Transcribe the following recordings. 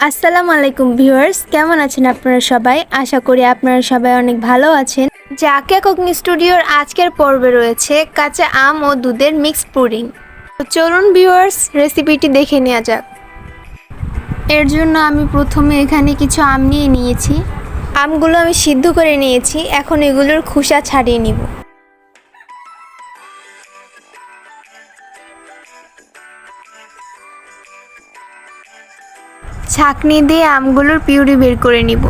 আসসালামু আলাইকুম ভিউয়ার্স, কেমন আছেন আপনারা সবাই? আশা করি আপনারা সবাই অনেক ভালো আছেন। জাকিয়া কুকিং স্টুডিওর আজকের পর্বে রয়েছে কাঁচা আম ও দুধের মিক্স পুডিং। চলুন ভিউয়ার্স রেসিপিটি দেখে নেওয়া যাক। এর জন্য আমি প্রথমে এখানে কিছু আম নিয়ে নিয়েছি। আমগুলো আমি সিদ্ধ করে নিয়েছি, এখন এগুলোর খোসা ছাড়িয়ে নিব। ছাকনি দিয়ে আমগুলোর পিউরি বের করে নিব।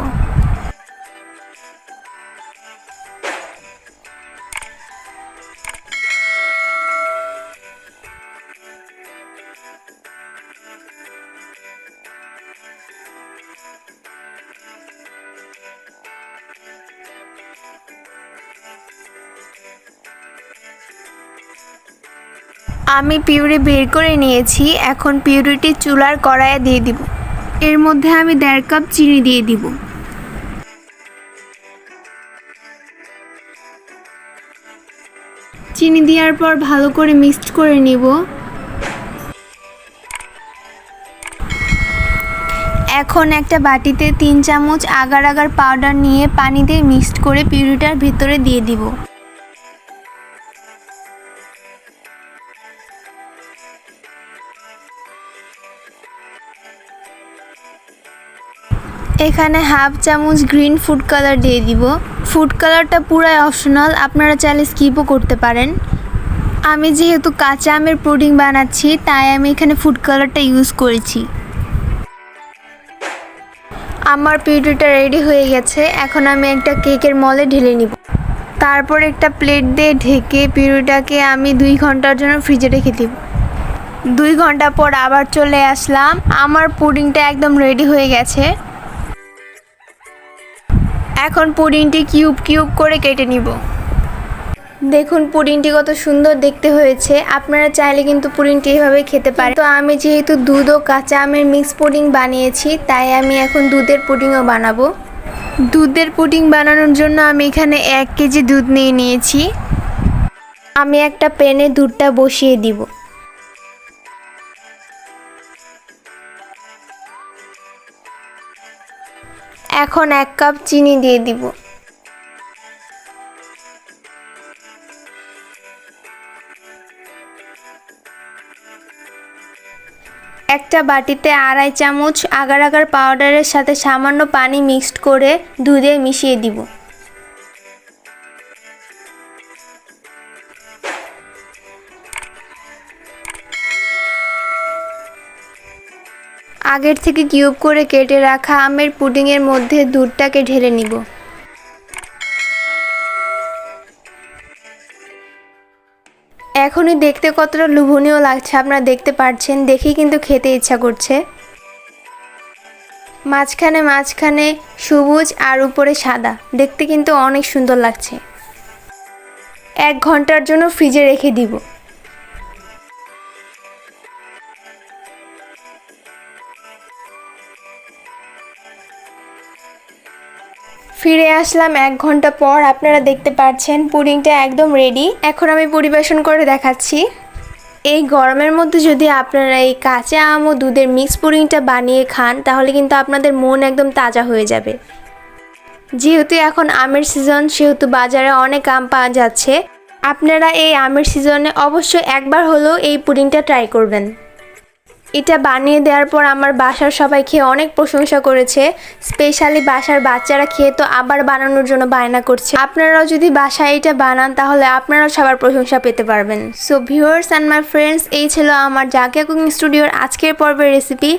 আমি পিউরি বের করে নিয়েছি, এখন পিউরিটি চুলার কড়াইয়ে দিয়ে দিব। এর মধ্যে আমি দেড় কাপ চিনি দিয়ে দিব। চিনি দেওয়ার পর ভালো করে মিক্সড করে নিব। এখন একটা বাটিতে তিন চামচ আগার আগার পাউডার নিয়ে পানি দিয়ে মিক্সড করে পিউরিটার ভিতরে দিয়ে দিব। এখানে হাফ চামচ গ্রিন ফুড কালার দিয়ে দিব। ফুড কালারটা পুরাই অপশনাল, আপনারা চাইলে স্কিপও করতে পারেন। আমি যেহেতু কাঁচা আমের পুডিং বানাচ্ছি, তাই আমি এখানে ফুড কালারটা ইউজ করেছি। আমার পিউরিটা রেডি হয়ে গেছে, এখন আমি একটা কেকের মলে ঢেলে নিব। তারপর একটা প্লেট দিয়ে ঢেকে পিউরিটাকে আমি দুই ঘণ্টার জন্য ফ্রিজে রেখে দিব। দুই ঘণ্টা পর আবার চলে আসলাম। আমার পুডিংটা একদম রেডি হয়ে গেছে। এখন পুডিংটি কিউব কিউব করে কেটে নিব। দেখুন, পুডিংটি কত সুন্দর দেখতে হয়েছে। আপনারা চাইলে কিন্তু পুডিংটি এভাবে খেতে পারেন। তো আমি যেহেতু দুধ ও কাঁচা আমের মিক্স পুডিং বানিয়েছি, তাই আমি এখন দুধের পুডিংও বানাবো। দুধের পুডিং বানানোর জন্য আমি এখানে এক কেজি দুধ নিয়ে নিয়েছি। আমি একটা প্যানে দুধটা বসিয়ে দিব। এখন এক কাপ চিনি দিয়ে দিব। একটা বাটিতে আড়াই চামচ আগার আগার পাউডারের সাথে সামান্য পানি মিক্সড করে দুধে মিশিয়ে দিব। আগের থেকে কিউব করে কেটে রাখা আমের পুডিংয়ের মধ্যে দুধটাকে ঢেলে নিব। এখনই দেখতে কতটা লোভনীয় লাগছে আপনারা দেখতে পাচ্ছেন দেখেই কিন্তু খেতে ইচ্ছা করছে। মাঝখানে মাঝখানে সবুজ আর উপরে সাদা, দেখতে কিন্তু অনেক সুন্দর লাগছে। এক ঘণ্টার জন্য ফ্রিজে রেখে দিব। ফিরে আসলাম এক ঘণ্টা পর, আপনারা দেখতে পাচ্ছেন পুডিংটা একদম রেডি এখন আমি পরিবেশন করে দেখাচ্ছি। এই গরমের মধ্যে যদি আপনারা এই কাঁচা আম ও দুধের মিক্স পুডিংটা বানিয়ে খান, তাহলে কিন্তু আপনাদের মন একদম তাজা হয়ে যাবে। যেহেতু এখন আমের সিজন সেহেতু বাজারে অনেক আম পাওয়া যাচ্ছে। আপনারা এই আমের সিজনে অবশ্যই একবার হলেও এই পুডিংটা ট্রাই করবেন। এটা বানিয়ে দেওয়ার পর আমার বাসার সবাই খেয়ে অনেক প্রশংসা করেছে। স্পেশালি বাসার বাচ্চারা খেয়ে তো আবার বানানোর জন্য বায়না করছে। আপনারাও যদি বাসায় এটা বানান, তাহলে আপনারাও সবার প্রশংসা পেতে পারবেন। So viewers and my friends এই ছিল আমার জাকিয়া কুকিং স্টুডিওর আজকের পর্বের রেসিপি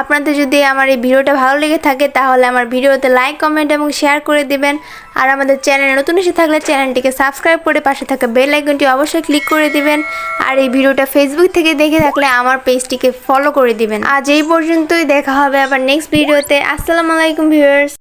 আপনাদের যদি আমার এই ভিডিওটা ভালো লেগে থাকে, তাহলে আমার ভিডিওতে লাইক কমেন্ট এবং শেয়ার করে দিবেন। আর আমাদের চ্যানেলে নতুন এসে থাকলে চ্যানেলটিকে সাবস্ক্রাইব করে পাশে থাকা বেল আইকনটি অবশ্যই ক্লিক করে দিবেন। আর এই ভিডিওটা ফেসবুক থেকে দেখে থাকলে আমার পেজটিকে ফলো করে দিবেন। আজ এই পর্যন্তই দেখা হবে আবার নেক্সট ভিডিওতে আসসালামু আলাইকুম ভিউয়ার্স